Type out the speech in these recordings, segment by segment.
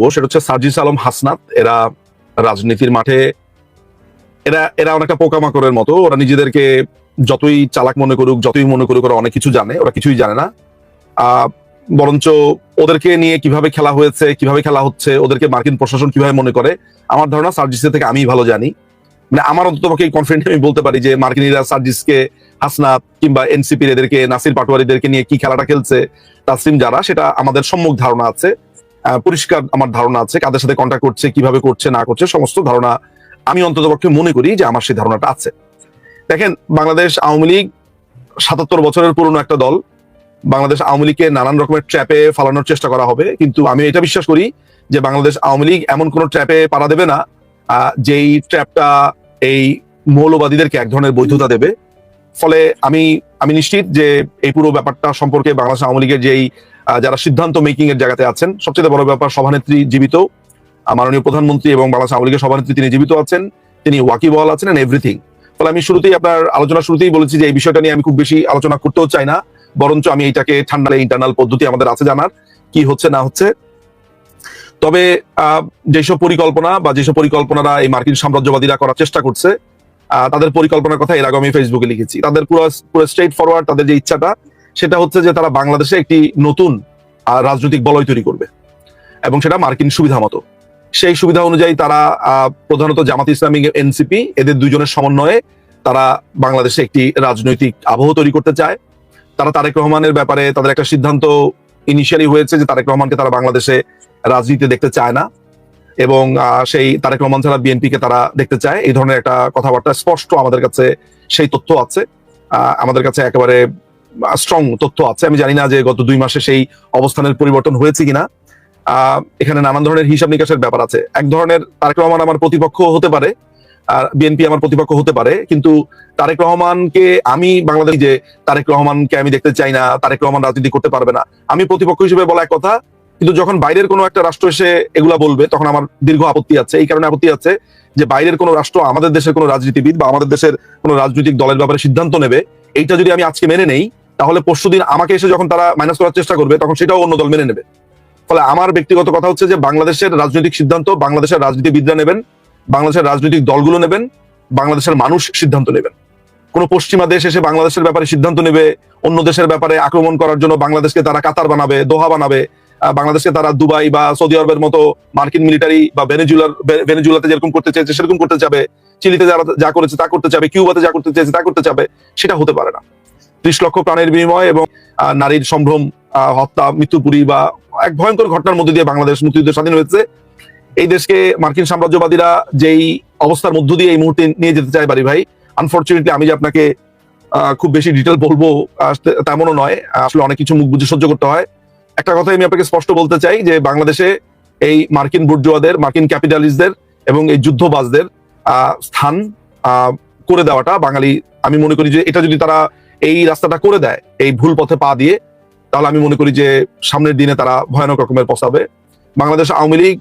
বলব সেটা হচ্ছে সার্জিস আলম হাসনাত। এরা রাজনীতির মাঠে, এরা এরা অনেকটা পোকামাকড়ের মতো। ওরা নিজেদেরকে যতই চালাক মনে করুক, যতই মনে করুক, ওরা অনেক কিছু জানে, ওরা কিছুই জানে না। বরঞ্চ ওদেরকে নিয়ে কীভাবে খেলা হয়েছে, কীভাবে খেলা হচ্ছে, ওদেরকে মার্কিন প্রশাসন কীভাবে মনে করে, আমার ধারণা সার্জিসের থেকে আমি ভালো জানি। মানে আমার অন্তত পক্ষে কনফিডেন্ট আমি বলতে পারি যে মার্কিনীরা সার্জিসকে, হাসনাত কিংবা এনসিপির এদেরকে, নাসির পাটোয়ারিদেরকে নিয়ে কি খেলাটা খেলছে, তাসলিম যারা, সেটা আমাদের সম্মুখ ধারণা আছে। পরিষ্কার আমার ধারণা আছে, কাদের সাথে কন্ট্যাক্ট করছে, কীভাবে করছে, না করছে, সমস্ত ধারণা আমি অন্তত পক্ষে মনে করি যে আমার সেই ধারণাটা আছে। দেখেন, বাংলাদেশ আওয়ামী লীগ সাতাত্তর বছরের পুরনো একটা দল। বাংলাদেশ আওয়ামী লীগকে নানান রকমের ট্র্যাপে ফালানোর চেষ্টা করা হবে, কিন্তু আমি এটা বিশ্বাস করি যে বাংলাদেশ আওয়ামী লীগ এমন কোন ট্র্যাপে পাড়া দেবে না যেই ট্র্যাপটা এই মৌলবাদীদেরকে এক ধরনের বৈধতা দেবে। ফলে আমি আমি নিশ্চিত যে এই পুরো ব্যাপারটা সম্পর্কে বাংলাদেশ আওয়ামী লীগের যেই যারা সিদ্ধান্ত মেকিং এর জায়গাতে আছেন, সবচেয়ে বড় ব্যাপার সভানেত্রী জীবিত মাননীয় প্রধানমন্ত্রী এবং বাংলাদেশ আওয়ামী লীগের সভানেত্রী তিনি জীবিত আছেন, তিনি ওয়াকিবল আছেন এন্ড এভরিথিং ফলে আমি শুরুতেই আপনার আলোচনা শুরুতেই বলেছি যে এই বিষয়টা নিয়ে আমি খুব বেশি আলোচনা করতেও চাই না, বরঞ্চ আমি এটাকে ঠান্ডা ইন্টারনাল পদ্ধতি আমাদের আছে জানার, কি হচ্ছে না হচ্ছে। তবে যেসব পরিকল্পনা বা যেসব পরিকল্পনারা এই মার্কিন সাম্রাজ্যবাদীরা করার চেষ্টা করছে তাদের পরিকল্পনার কথা এর আগে আমি ফেসবুকে লিখেছি। তাদের পুরো পুরো স্ট্রেট ফরওয়ার্ড তাদের যে ইচ্ছাটা সেটা হচ্ছে যে তারা বাংলাদেশে একটি নতুন রাজনৈতিক বলয় তৈরি করবে। এবং সেটা মার্কিন সুবিধা মতো। সেই সুবিধা অনুযায়ী তারা প্রধানত জামাত ইসলামী, এনসিপি এদের দুজনের সমন্বয়ে তারা বাংলাদেশে একটি রাজনৈতিক আবহ তৈরি করতে চায়। তারা তারেক রহমানের ব্যাপারে তাদের একটা সিদ্ধান্ত ইনিশিয়ালি হয়েছে যে তারেক রহমানকে তারা বাংলাদেশে রাজনীতিতে দেখতে চায় না। এবং সেই তারেক রহমান ছাড়া বিএনপি কে তারা দেখতে চায়। এই ধরনের একটা কথাবার্তা স্পষ্ট আমাদের কাছে সেই তথ্য আছে। আমাদের কাছে একেবারে স্ট্রং তথ্য আছে। আমি জানি না যে গত দুই মাসে সেই অবস্থানের পরিবর্তন হয়েছে কিনা। এখানে নানান ধরনের হিসাব নিকাশের ব্যাপার আছে। এক ধরনের তারেক রহমান আমার প্রতিপক্ষ হতে পারে, আর বিএনপি আমার প্রতিপক্ষ হতে পারে, কিন্তু তারেক রহমানকে আমি বাংলাদেশ যে তারেক রহমানকে আমি দেখতে চাই না, তারেক রহমান রাজনীতি করতে পারবে না। আমি প্রতিপক্ষ হিসেবে বলা এক কথা, কিন্তু যখন বাইরের কোনো একটা রাষ্ট্র এসে এগুলা বলবে, তখন আমার দীর্ঘ আপত্তি আছে। এই কারণে আপত্তি আছে যে বাইরের কোনো রাষ্ট্র আমাদের দেশের কোনো রাজনীতিবিদ বা আমাদের দেশের কোনো রাজনৈতিক দলের ব্যাপারে সিদ্ধান্ত নেবে। এইটা যদি আমি আজকে মেনে নেই তাহলে পরশুদিন আমাকে এসে যখন তারা মাইনাস করার চেষ্টা করবে, তখন সেটাও অন্য দল মেনে নেবে। ফলে আমার ব্যক্তিগত কথা হচ্ছে যে, বাংলাদেশের রাজনৈতিক সিদ্ধান্ত, বাংলাদেশের রাজনীতিবিদরা নেবেন, বাংলাদেশের রাজনৈতিক দলগুলো নেবেন, বাংলাদেশের মানুষ সিদ্ধান্ত নেবেন। কোন পশ্চিমা দেশ এসে বাংলাদেশের ব্যাপারে সিদ্ধান্ত নেবে, অন্য দেশের ব্যাপারে আক্রমণ করার জন্য বাংলাদেশকে তারা কাতার বানাবে, দোহা বানাবে বাংলাদেশকে তারা দুবাই বা সৌদি আরবের মতো মার্কিন মিলিটারি বা ভেনেজুলার ভেনেজুলাতে যেরকম করতে চেয়েছে, সেরকম করতে যাবে। চিলিতে যারা, যা করেছে তা করতে চাবে কিউবাতে যা করতে চেয়েছে তা করতে চাবে সেটা হতে পারে না। ত্রিশ লক্ষ প্রাণের বিনিময় এবং নারীর সম্ভ্রম হত্যা মৃত্যুপুরী বা এক ভয়ঙ্কর ঘটনার মধ্যে দিয়ে বাংলাদেশ মুক্তিযুদ্ধ স্বাধীন হয়েছে। এই দেশকে মার্কিন সাম্রাজ্যবাদীরা যেই অবস্থার মধ্য দিয়ে এই মুহূর্তে নিয়ে যেতে চায় বাড়ি ভাই আনফর্চুনেটলি আমি যে আপনাকে খুব বেশি ডিটেল বলব তেমনও নয়, আসলে অনেক কিছু মুখ বুঝে সহ্য করতে হয়। একটা কথা আমি আপনাকে স্পষ্ট বলতে চাই যে বাংলাদেশে এই মার্কিন বুর্জুয়াদের মার্কিন ক্যাপিটালিস্টদের এবং এই যুদ্ধবাজদের স্থান করে দেওয়াটা বাঙালি, আমি মনে করি যে এটা যদি তারা এই রাস্তাটা করে দেয়, এই ভুল পথে পা দিয়ে, তাহলে আমি মনে করি যে সামনের দিনে তারা ভয়ানক রকমের পসাবে বাংলাদেশ আওয়ামী লীগ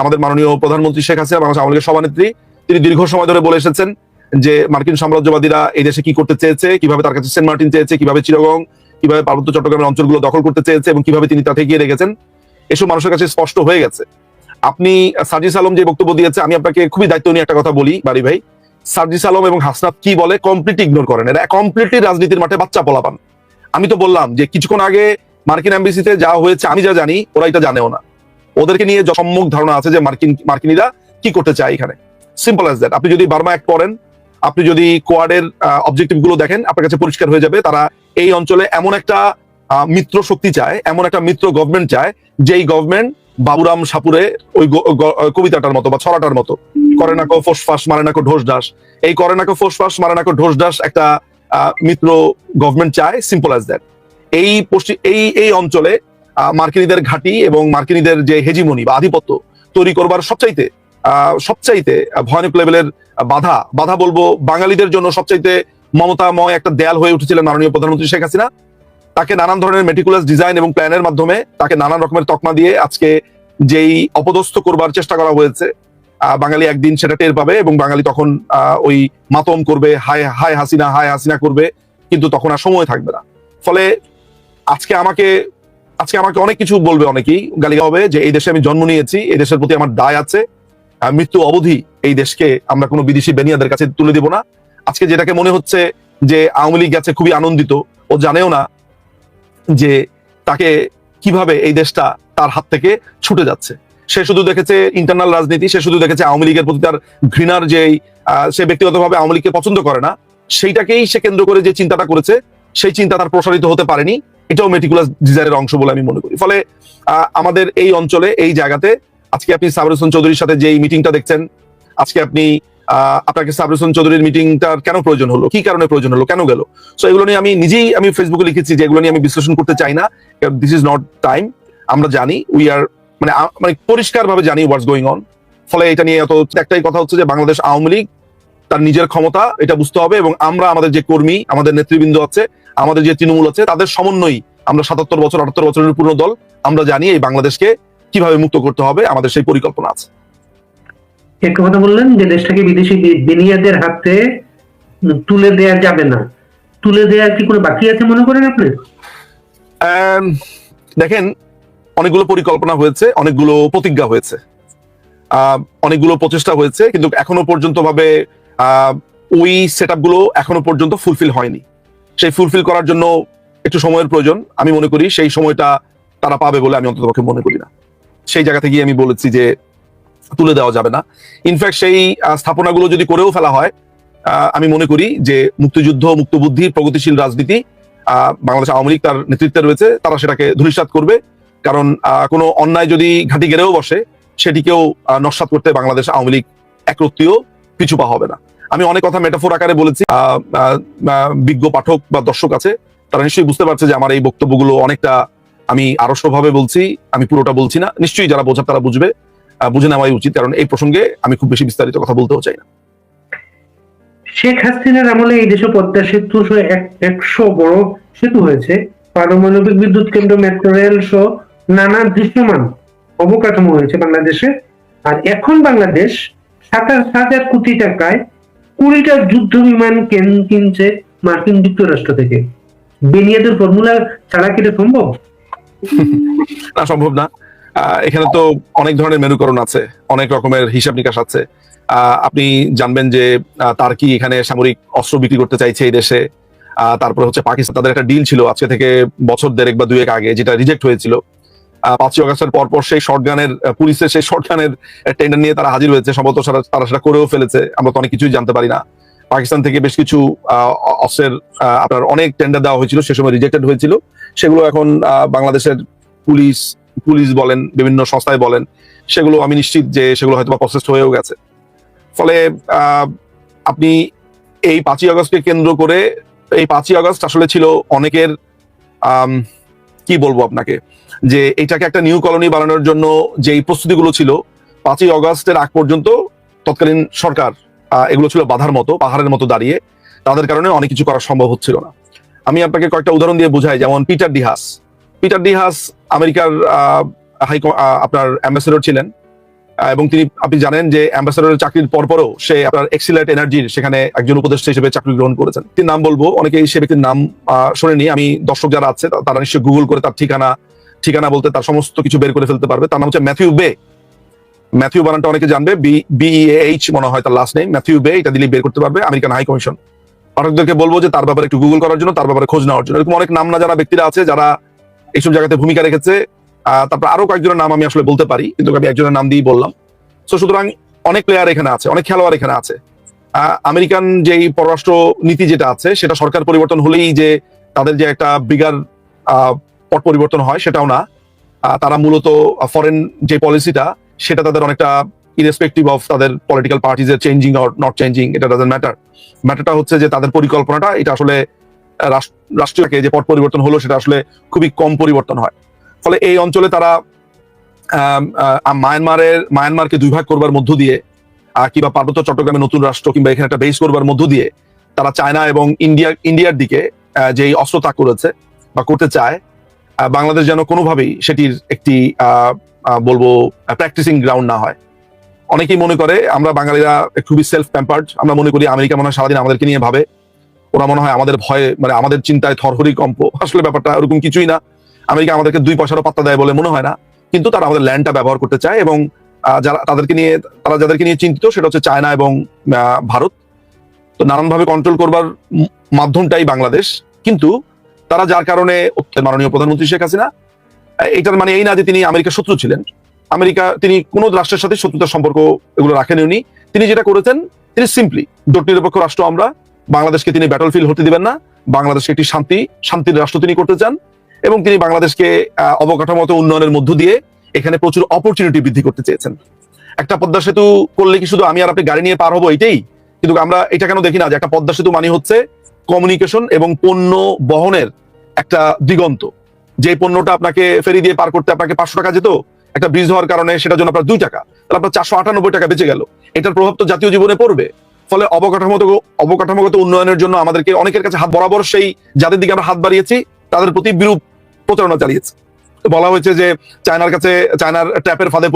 আমাদের মাননীয় প্রধানমন্ত্রী শেখ হাসিনা, বাংলাদেশ আওয়ামী লীগের সভানেত্রী, তিনি দীর্ঘ সময় ধরে বলে এসেছেন যে মার্কিন সাম্রাজ্যবাদীরা এই দেশে কি করতে চেয়েছে, কীভাবে তার কাছে সেন্ট মার্টিন চেয়েছে, কীভাবে চিরগং, কীভাবে পার্বত্য চট্টগ্রামের অঞ্চলগুলো দখল করতে চেয়েছে এবং কীভাবে তিনি তা ঠেকিয়ে রেখেছেন, এসব মানুষের কাছে স্পষ্ট হয়ে গেছে। আপনি সার্জিস আলম যে বক্তব্য দিয়েছে, আমি আপনাকে খুবই দায়িত্ব নিয়ে একটা কথা বলি, বাড়ি ভাই। সার্জিস আলম এবং হাসনাত কি বলে কমপ্লিট ইগনোর করেন। এরা কমপ্লিটলি রাজনীতির মাঠে বাচ্চা পোলাপান। আমি তো বললাম যে কিছুক্ষণ আগে মার্কিন এমবিসিতে যা হয়েছে, আমি যা জানি ওরা এটা জানেও না। ওদেরকে নিয়ে সম্মুখ ধারণা আছে যে মার্কিন, মার্কিনীরা কি করতে চায় এখানে। সিম্পল অ্যাজ দ্যাট আপনি যদি বার্মা অ্যাক্ট করেন আপনি যদি কোয়াডের অবজেক্টিভগুলো দেখেন, আপনার কাছে পরিষ্কার হয়ে যাবে, তারা এই অঞ্চলে এমন একটা মিত্র শক্তি চায়, এমন একটা মিত্র গভর্নমেন্ট চায়, যেই গভর্নমেন্ট বাবুরাম সাপুরে ওই কবিতাটার মতো বা ছড়াটার মতো। করে নাকো ফোস ফাঁস, মারে নাকো ঢোস ডাস। এই করে নাকো ফোস ফাঁস, মারে নাকো ঢোস ডাস একটা মিত্র গভর্নমেন্ট চায় সিম্পল অ্যাজ দ্যাট এই পশ্চিম এই এই অঞ্চলে মার্কিনীদের ঘাঁটি এবং মার্কিনীদের যে হেজিমনি বা আধিপত্য তৈরি করবার সবচাইতে সবচাইতে ভয়ানক লেভেলের বাধা বাধা বলব বাঙালিদের জন্য সবচাইতে মমতাময় একটা দেয়াল হয়ে উঠেছিলেন মাননীয় প্রধানমন্ত্রী শেখ হাসিনা। তাকে নানান ধরনের মেটিকুলাস ডিজাইন এবং প্ল্যানের মাধ্যমে তাকে নানান রকমের তকমা দিয়ে আজকে যেই অপদস্থ করবার চেষ্টা করা হয়েছে বাঙালি একদিন সেটা টের পাবে এবং বাঙালি তখন ওই মাতম করবে, হায় হায় হাসিনা হায় হাসিনা করবে, কিন্তু তখন আর সময় থাকবে না। ফলে আজকে আমাকে আজকে আমাকে অনেক কিছু বলবে অনেকেই গালি হবে যে এই দেশে আমি জন্ম নিয়েছি, এই দেশের প্রতি আমার দায় আছে মৃত্যু অবধি এই দেশকে আমরা কোনো বিদেশি বেনিয়াদের কাছে তুলে দিব না। আজকে যেটাকে মনে হচ্ছে যে আওয়ামী লীগ গেছে খুবই আনন্দিত, ও জানেও না যে তাকে কীভাবে এই দেশটা তার হাত থেকে ছুটে যাচ্ছে। সে শুধু দেখেছে ইন্টারনাল রাজনীতি, সে শুধু দেখেছে আওয়ামী লীগের প্রতি তার ঘৃণার যে সে ব্যক্তিগতভাবে আওয়ামী লীগকে পছন্দ করে না, সেইটাকেই সে কেন্দ্র করে যে চিন্তাটা করেছে, সেই চিন্তা তার প্রসারিত হতে পারেনি। এটাও মেটিকুলাস ডিজাইনের অংশ বলে আমি মনে করি। ফলে আমাদের এই অঞ্চলে, এই জায়গাতে আজকে আপনি সাবর হোসেন চৌধুরীর সাথে যে মিটিংটা দেখছেন, আজকে আপনি আপনাকে সাবর হোসেন চৌধুরীর মিটিংটার কেন প্রয়োজন হলো? কি কারণে প্রয়োজন হলো? কেন গেল? সো এগুলো নিয়ে আমি নিজেই আমি ফেসবুকে লিখেছি যে এগুলো নিয়ে আমি বিশ্লেষণ করতে চাই না। দিস ইজ নট টাইম আমরা জানি উই আর মানে মানে পরিষ্কার ভাবে জানি হোয়াটস গোয়িং অন ফলে এটা নিয়ে এত একটাই কথা হচ্ছে যে বাংলাদেশ আওয়ামী লীগ, তার নিজের ক্ষমতা, এটা বুঝতে হবে এবং আমরা, আমাদের যে কর্মী, আমাদের নেতৃবৃন্দ আছে, আমাদের যে তৃণমূল আছে, তাদের সমন্বয়ই আমরা সাতাত্তর বছর, আটাত্তর বছরের পুরনো দল, আমরা জানি এই বাংলাদেশকে কীভাবে মুক্ত করতে হবে, আমাদের সেই পরিকল্পনা আছে। একটা কথা বললেন যে দেশটাকে বিদেশি বি- বিনিয়োগের হাতে তুলে দেয়া যাবে না। তুলে দেয়া কি কোনো বাকি আছে মনে করেন আপনি? দেখেন, অনেকগুলো পরিকল্পনা হয়েছে, অনেকগুলো প্রতিজ্ঞা হয়েছে। অনেকগুলো প্রচেষ্টা হয়েছে, কিন্তু এখনও পর্যন্ত ভাবে ওই সেটগুলো এখনও পর্যন্ত ফুলফিল হয়নি। সেই ফুলফিল করার জন্য একটু সময়ের প্রয়োজন। আমি মনে করি সেই সময়টা তারা পাবে বলে আমি অন্ততপক্ষে মনে করি না। সেই জায়গা থেকে আমি বলেছি যে তুলে দেওয়া যাবে না। ইনফ্যাক্ট সেই স্থাপনাগুলো যদি করেও ফেলা হয় আমি মনে করি যে মুক্তিযুদ্ধ, মুক্তবুদ্ধি, প্রগতিশীল রাজনীতি বাংলাদেশ আওয়ামী লীগ তার নেতৃত্বে রয়েছে, তারা সেটাকে ধূলিসাৎ করবে। কারণ কোনো অন্যায় যদি ঘাঁটি গেড়েও বসে, সেটিকেও নস্যাৎ করতে বাংলাদেশ আওয়ামী লীগ একরত্তিও পিছু পা হবে না। আমি অনেক কথা মেটাফোর আকারে বলেছি বিজ্ঞ পাঠক বা দর্শক আছে, তারা নিশ্চয়ই বুঝতে পারছে যে আমার এই বক্তব্যগুলো অনেকটা আমি আড়ষ্ট ভাবে বলছি, আমি পুরোটা বলছি না। নিশ্চয়ই যারা বোঝার তারা বুঝবে। বুঝে নেওয়াই উচিত কারণ এই প্রসঙ্গে আমি খুব বেশি বিস্তারিত কথা বলতেও চাই না। শেখ হাসিনার আমলে এই দেশে পদ্মা সেতু সহ একশো বড় সেতু হয়েছে। পারমাণবিক বিদ্যুৎ কেন্দ্র মেট্রো রেল সহ নানা দৃশ্যমান অবকাঠামো হয়েছে বাংলাদেশে। আর এখন বাংলাদেশ সাতাশ হাজার কোটি টাকায় কুড়িটা যুদ্ধ বিমান কেন- কিনছে মার্কিন যুক্তরাষ্ট্র থেকে। বেনিয়াদের ফর্মুলা ছাড়া কি এটা সম্ভব? না সম্ভব না। এখানে তো অনেক ধরনের মেরুকরণ আছে, অনেক রকমের হিসাব নিকাশ আছে। আপনি জানবেন যে তার কি এখানে সামরিক অস্ত্র বিক্রি করতে চাইছে এই দেশে? তারপরে হচ্ছে পাকিস্তান, তাদের একটা ডিল ছিল আজকে থেকে বছর দেড়েক বা দুয়েক আগে, যেটা রিজেক্ট হয়েছিল। পাঁচই অগস্টের পরপর সেই শর্ট গানের পুলিশের সেই শর্ট গানের টেন্ডার নিয়ে তারা হাজির হয়েছে। সম্ভবত তারা সেটা করেও ফেলেছে। আমরা তো অনেক কিছুই জানতে পারি না। পাকিস্তান থেকে বেশ কিছু অস্ত্রের আপনার অনেক টেন্ডার দেওয়া হয়েছিল, সে সময় রিজেক্টেড হয়েছিল। সেগুলো এখন বাংলাদেশের পুলিশ পুলিশ বলেন, বিভিন্ন সংস্থায় বলেন, সেগুলো আমি নিশ্চিত যে সেগুলো হয়তো বা প্রসেস হয়েও গেছে। ফলে আপনি এই পাঁচই আগস্টকে কেন্দ্র করে, এই পাঁচই আগস্ট আসলে ছিল অনেকের কি বলব আপনাকে, যে এটাকে একটা নিউ কলোনি বানানোর জন্য যেই প্রস্তুতিগুলো ছিল, পাঁচই আগস্টের আগ পর্যন্ত তৎকালীন সরকার এগুলো ছিল বাধার মতো, পাহাড়ের মতো দাঁড়িয়ে, তাদের কারণে অনেক কিছু করা সম্ভব হচ্ছিল না। আমি আপনাকে কয়েকটা উদাহরণ দিয়ে বোঝাই, যেমন পিটার ডিহাস। পিটার ডিহাস আমেরিকার হাই আপনার অ্যাম্বাসেডর ছিলেন। এবং তিনি, আপনি জানেন যে অ্যাম্বাসেডরের চাকরির পরপরও সে আপনার এক্সিলেট এনার্জির সেখানে একজন উপদেষ্টা হিসেবে চাকরি গ্রহণ করেছেন। তিনি নাম বলব, অনেকেই সে ব্যক্তির নাম শোনেনি আমি দর্শক যারা আছে তারা নিশ্চয়ই গুগল করে তার ঠিকানা ঠিকানা বলতে তার সমস্ত কিছু বের করে ফেলতে পারবে। তার নাম হচ্ছে ম্যাথিউ বে ম্যাথিউ বানানটা অনেকে জানবে বিএইচ মনে হয় তার লাস্ট নেই ম্যাথিউ বে এটা দিলে বের করতে পারবে আমেরিকান হাই কমিশন পাঠকদেরকে বলব যে তার ব্যাপারে একটু গুগল করার জন্য, তার ব্যাপারে খোঁজ নেওয়ার জন্য। এরকম অনেক নাম না যারা ব্যক্তিরা আছে যারা এইসব জায়গাতে ভূমিকা রেখেছে। তারপর আরও কয়েকজনের নাম আমি আসলে বলতে পারি, কিন্তু আমি একজনের নাম দিয়েই বললাম। তো সুতরাং অনেক প্লেয়ার এখানে আছে, অনেক খেলোয়াড় এখানে আছে। আমেরিকান যেই পররাষ্ট্র নীতি যেটা আছে, সেটা সরকার পরিবর্তন হলেই যে তাদের যে একটা বিগার পট পরিবর্তন হয়, সেটাও না। তারা মূলত ফরেন যে পলিসিটা সেটা তাদের অনেকটা ইরেসপেক্টিভ অফ তাদের পলিটিক্যাল পার্টিজ এর চেঞ্জিং অর নট চেঞ্জিং এটা ডাজেন্ট ম্যাটার ম্যাটারটা হচ্ছে যে তাদের পরিকল্পনাটা, এটা আসলে আহ, রাষ্ট্র- রাষ্ট্রীয়কে যে পট পরিবর্তন হলো সেটা আসলে খুবই কম পরিবর্তন হয়। ফলে এই অঞ্চলে তারা মায়ানমারের মায়ানমারকে দুই ভাগ করবার মধ্য দিয়ে কিংবা পার্বত্য চট্টগ্রামে নতুন রাষ্ট্র কিংবা এখানে একটা বেস করবার মধ্য দিয়ে তারা চায়না এবং ইন্ডিয়া ইন্ডিয়ার দিকে যেই অস্ত্র তাক করেছে বা করতে চায় বাংলাদেশ যেন কোনোভাবেই সেটির একটি বলব প্র্যাকটিসিং গ্রাউন্ড না হয়। অনেকেই মনে করে আমরা বাঙালিরা খুবই সেলফ প্যাম্পার্ড আমরা মনে করি আমেরিকা মনে হয় সারাদিন আমাদেরকে নিয়ে ভাবে ওরা মনে হয় আমাদের ভয়ে মানে আমাদের চিন্তায় থরহরি কম্প। আসলে ব্যাপারটা ওরকম কিছুই না। আমেরিকা আমাদেরকে দুই পয়সারও পাত্তা দেয় বলে মনে হয় না। কিন্তু তারা আমাদের ল্যান্ডটা ব্যবহার করতে চায় এবং যারা, তাদেরকে নিয়ে, তারা যাদেরকে নিয়ে চিন্তিত সেটা হচ্ছে চায়না এবং ভারত। তো নানানভাবে কন্ট্রোল করবার মাধ্যমটাই বাংলাদেশ। কিন্তু তারা যার কারণে মাননীয় প্রধানমন্ত্রী শেখ হাসিনা এটার মানে এই না যে তিনি আমেরিকার শত্রু ছিলেন। আমেরিকা, তিনি কোন রাষ্ট্রের সাথে শত্রুতার সম্পর্ক এগুলো রাখেন তিনি যেটা করেছেন, তিনি সিম্পলি জোট নিরপেক্ষ রাষ্ট্র আমরা। বাংলাদেশকে তিনি ব্যাটল ফিল্ড হতে দিবেন না, বাংলাদেশকে একটি শান্তি, শান্তির রাষ্ট্র তিনি করতে চান এবং তিনি বাংলাদেশকে অবকাঠামোগত উন্নয়নের মধ্য দিয়ে এখানে প্রচুর অপরচুনিটি বৃদ্ধি করতে চেয়েছেন। একটা পদ্মা সেতু করলে কি শুধু আমি আর আপনি গাড়ি নিয়ে পার হব এটাই? কিন্তু আমরা এটা কেন দেখি না যে একটা পদ্মা সেতু মানে হচ্ছে কমিউনিকেশন এবং পণ্য বহনের একটা দিগন্ত। যে পণ্যটা আপনাকে ফেরি দিয়ে পার করতে আপনাকে পাঁচশো টাকা যেত, একটা ব্রিজ হওয়ার কারণে সেটার জন্য আপনার দুই টাকা, তাহলে আপনার চারশো আটানব্বই টাকা বেঁচে গেল। এটার প্রভাব তো জাতীয় জীবনে পড়বে। ফলে অবকাঠামোগত অবকাঠামোগত উন্নয়নের জন্য আমাদেরকে অনেকের কাছে হাত বরাবর সেই যাদের দিকে আমরা হাত বাড়িয়েছি, তাদের প্রতি বিরূপ প্রচারণা চালিয়েছে। বলা হয়েছে যে চায়নার কাছে, চায়নার ট্যাপের ফাঁদে